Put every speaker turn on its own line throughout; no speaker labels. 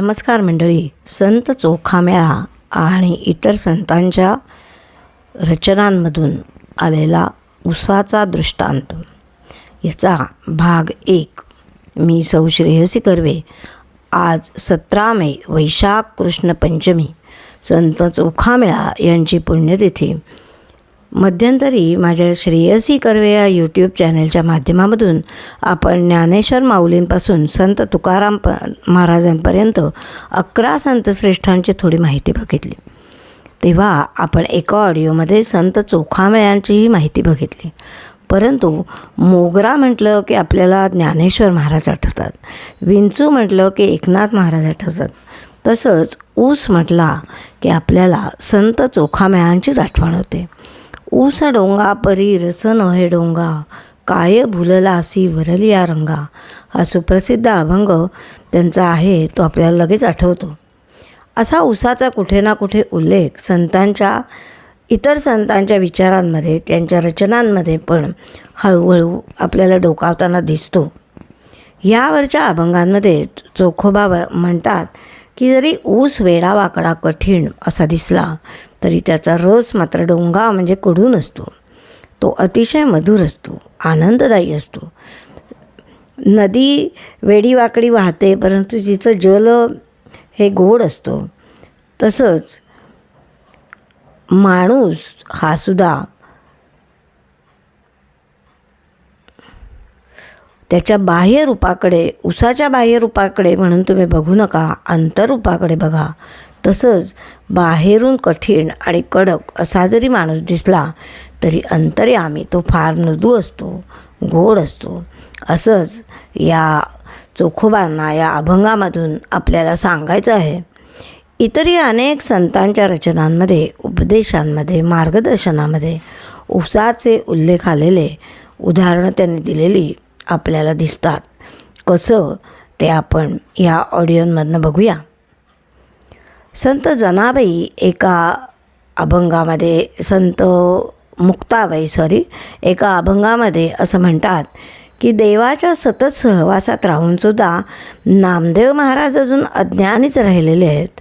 नमस्कार मंडळी. संत चोखामेळा आणि इतर संतांच्या रचनांमधून आलेला उसाचा दृष्टांत. याचा भाग एक. मी सौ श्रेयसी कर्वे. आज सतरा मे वैशाख कृष्ण पंचमी संत चोखामेळा यांची पुण्यतिथी. मध्यंतरी माझ्या श्रेयसी कर्वे या यूट्यूब चॅनलच्या माध्यमामधून आपण ज्ञानेश्वर माऊलींपासून संत तुकाराम प महाराजांपर्यंत अकरा संतश्रेष्ठांची थोडी माहिती बघितली. तेव्हा आपण एका ऑडिओमध्ये संत चोखामेळ्यांचीही माहिती बघितली. परंतु मोगरा म्हटलं की आपल्याला ज्ञानेश्वर महाराज आठवतात. विंचू म्हटलं की एकनाथ महाराज आठवतात. तसंच ऊस म्हटला की आपल्याला संत चोखामेळांचीच आठवण होते. ऊस डोंगा परी रस नहे डोंगा काय भुललासी वरलिया रंगा? हा सुप्रसिद्ध अभंग त्यांचा आहे तो आपल्याला लगेच आठवतो. असा उसाचा कुठे ना कुठे उल्लेख संतांच्या इतर संतांच्या विचारांमध्ये त्यांच्या रचनांमध्ये पण हळूहळू आपल्याला डोकावताना दिसतो. यावरच्या अभंगांमध्ये चोखोबा व- म्हणतात की जरी ऊस वेडा वाकडा कठीण असा दिसला तरी त्याचा रस मात्र डोंगा म्हणजे कडून असतो. तो अतिशय मधुर असतो आनंददायी असतो. नदी वेडीवाकडी वाहते परंतु तिचं जल हे गोड असतो तसंच माणूस हा सुद्धा त्याच्या बाह्य रूपाकडे उसाच्या बाह्यरूपाकडे म्हणून तुम्ही बघू नका अंतरूपाकडे बघा. तसंच बाहेरून कठीण आणि कडक असा जरी माणूस दिसला तरी अंतर्यामी तो फार मृदू असतो गोड असतो. असंच या चोखोबांना या अभंगामधून आपल्याला सांगायचं आहे. इतरही अनेक संतांच्या रचनांमध्ये उपदेशांमध्ये मार्गदर्शनामध्ये उसाचे उल्लेख आलेले उदाहरणं त्यांनी दिलेली. आपल्याला दिसतात. कसं? ते आपण या ऑडिओमधनं बघूया. संत जनाबाई एका अभंगामध्ये संत मुक्ताबाई सॉरी एका अभंगामध्ये असं म्हणतात की देवाच्या सतत सहवासात राहूनसुद्धा नामदेव महाराज अजून अज्ञानीच राहिलेले आहेत.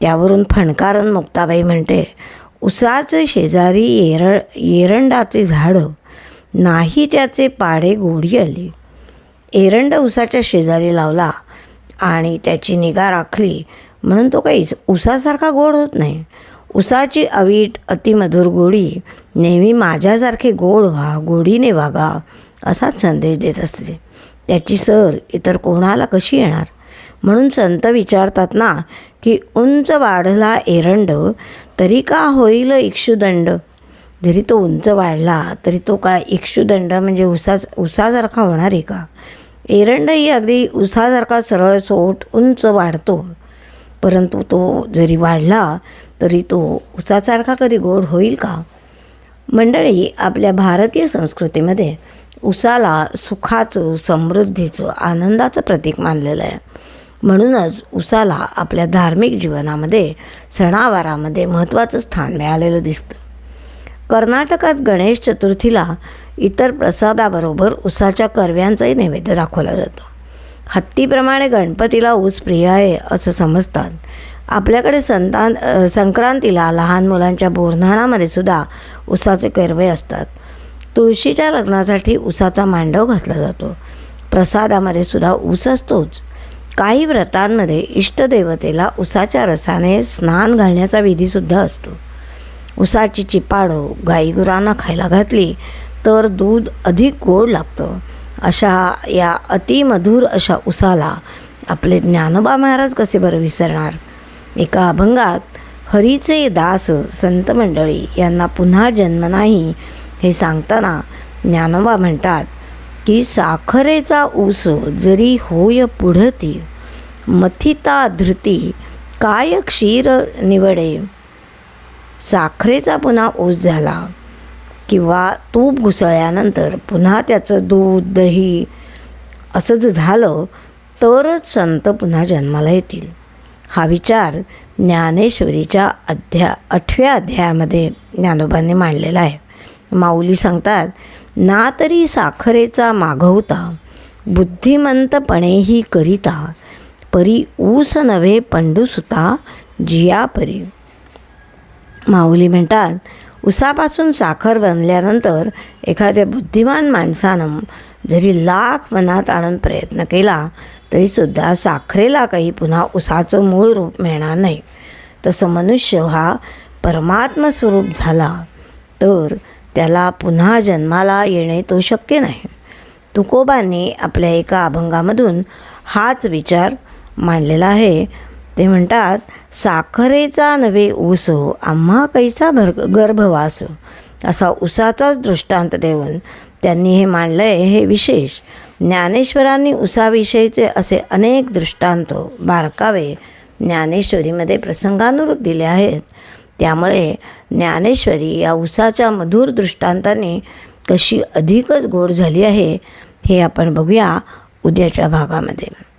त्यावरून फणकारण मुक्ताबाई म्हणते उसाचे शेजारी येर येरंडाचे झाडं नाही त्याचे पाढे गोडी आली. एरंड उसाच्या शेजारी लावला आणि त्याची निगा राखली. म्हणून तो काही उसासारखा गोड होत नाही. उसाची अवीट अतिमधुर गोडी नेहमी माझ्यासारखे गोड व्हा गोडीने वागा असाच संदेश देत असते. त्याची सर इतर कोणाला कशी येणार? म्हणून संत विचारतात ना की उंच वाढला एरंड तरी का होईल इक्षुदंड? जरी तो उंच वाढला तरी तो काय इक्षुदंड म्हणजे उसा उसासारखा होणार आहे का? एरंडही अगदी उसासारखा सरळ सोट उंच वाढतो. परंतु तो जरी वाढला तरी तो उसासारखा कधी गोड होईल का? मंडळी आपल्या भारतीय संस्कृतीमध्ये उसाला सुखाचं समृद्धीचं आनंदाचं प्रतीक मानलेलं आहे. म्हणूनच उसाला आपल्या धार्मिक जीवनामध्ये सणावारामध्ये महत्त्वाचं स्थान मिळालेलं दिसतं. कर्नाटकात गणेश चतुर्थीला इतर प्रसादाबरोबर उसाच्या करव्यांचाही नैवेद्य दाखवला जातो. हत्तीप्रमाणे गणपतीला ऊस प्रिय आहे असं समजतात. आपल्याकडे संतान संक्रांतीला लहान मुलांच्या बोरन्हाणामध्ये सुद्धा उसाचे करवे असतात. तुळशीच्या लग्नासाठी उसाचा मांडव घातला जातो. प्रसादामध्ये सुद्धा ऊस असतोच. काही व्रतांमध्ये इष्टदेवतेला उसाच्या रसाने स्नान घालण्याचा विधीसुद्धा असतो. उसाची चिपाडं गाईगुरांना खायला घातली तर दूध अधिक गोड लागतं. अशा या अतिमधुर अशा उसाला आपले ज्ञानोबा महाराज कसे बरं विसरणार? एका अभंगात हरीचे दास संत मंडळी यांना पुन्हा जन्म नाही हे सांगताना ज्ञानोबा म्हणतात की साखरेचा ऊस जरी होय पुढती मथिता धृती काय क्षीर निवडे? साखरेचा पुन्हा ऊस झाला किंवा तूप घुसळल्यानंतर पुन्हा त्याचं दूध दही असं जर झालं तरच संत पुन्हा जन्माला येतील. हा विचार ज्ञानेश्वरीच्या अध्या आठव्या अध्यायामध्ये ज्ञानोबांनी मांडलेला आहे. माऊली सांगतात ना तरी साखरेचा मागवता बुद्धिमंतपणेही करिता परी ऊस नव्हे पंडूसुता जिया परी माऊली म्हणतात उसापासून साखर बनल्यानंतर एखाद्या बुद्धिमान माणसानं जरी लाख मनात आणून प्रयत्न केला तरीसुद्धा साखरेला काही पुन्हा उसाचं मूळ रूप मिळणार नाही. तसं मनुष्य हा परमात्म स्वरूप झाला तर त्याला पुन्हा जन्माला येणे तो शक्य नाही. तुकोबांनी आपल्या एका अभंगामधून हाच विचार मांडलेला आहे. ते म्हणतात साखरेचा नव्हे ऊस आम्हा कैसा भर गर्भवास. असा उसाचाच दृष्टांत देऊन त्यांनी हे मांडलं आहे हे विशेष. ज्ञानेश्वरांनी उसाविषयीचे असे अनेक दृष्टांत बारकावे ज्ञानेश्वरीमध्ये प्रसंगानुरूप दिले आहेत. त्यामुळे ज्ञानेश्वरी या उसाच्या मधुर दृष्टांताने कशी अधिकच गोड झाली आहे हे आपण बघूया उद्याच्या भागामध्ये.